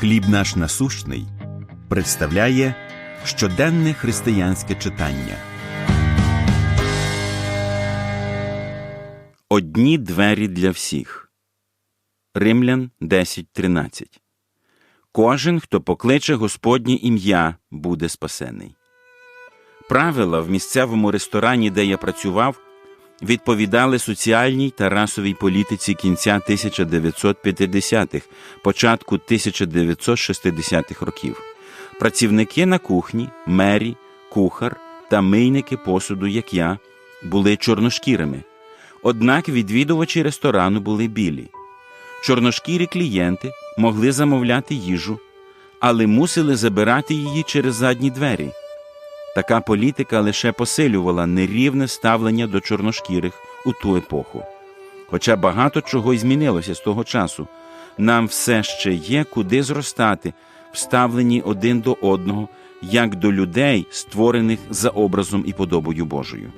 Хліб наш насущний представляє щоденне християнське читання. Одні двері для всіх. Римлян 10.13. Кожен, хто покличе Господнє ім'я, буде спасений. Правила в місцевому ресторані, де я працював, відповідали соціальній та расовій політиці кінця 1950-х, початку 1960-х років. Працівники на кухні, мері, кухар та мийники посуду, як я, були чорношкірими. Однак відвідувачі ресторану були білі. Чорношкірі клієнти могли замовляти їжу, але мусили забирати її через задні двері. Така політика лише посилювала нерівне ставлення до чорношкірих у ту епоху. Хоча багато чого й змінилося з того часу, нам все ще є куди зростати в ставленні один до одного, як до людей, створених за образом і подобою Божою.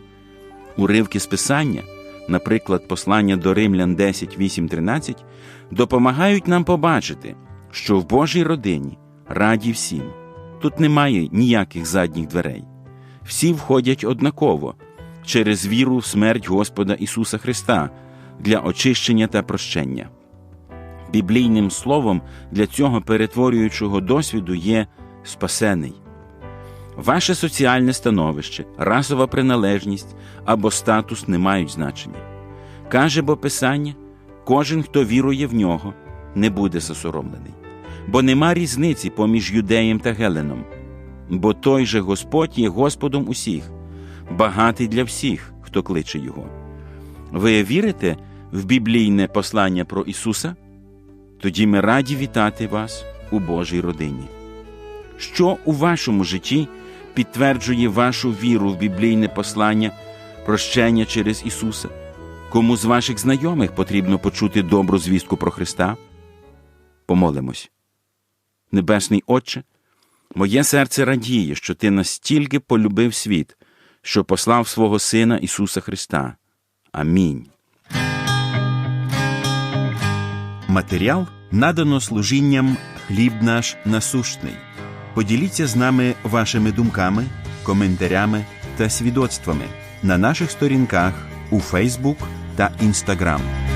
Уривки з Писання, наприклад, послання до Римлян 10, 8, 13, допомагають нам побачити, що в Божій родині раді всім. Тут немає ніяких задніх дверей. Всі входять однаково через віру в смерть Господа Ісуса Христа для очищення та прощення. Біблійним словом для цього перетворюючого досвіду є спасений. Ваше соціальне становище, расова приналежність або статус не мають значення. Каже бо Писання, кожен, хто вірує в нього, не буде засоромлений, бо нема різниці поміж юдеєм та Геленом, бо той же Господь є Господом усіх, багатий для всіх, хто кличе Його. Ви вірите в біблійне послання про Ісуса? Тоді ми раді вітати вас у Божій родині. Що у вашому житті підтверджує вашу віру в біблійне послання, прощення через Ісуса? Кому з ваших знайомих потрібно почути добру звістку про Христа? Помолимось. Небесний Отче, моє серце радіє, що Ти настільки полюбив світ, що послав свого Сина Ісуса Христа. Амінь. Матеріал надано служінням Хліб наш насущний. Поділіться з нами вашими думками, коментарями та свідоцтвами на наших сторінках у Фейсбук та Інстаграм.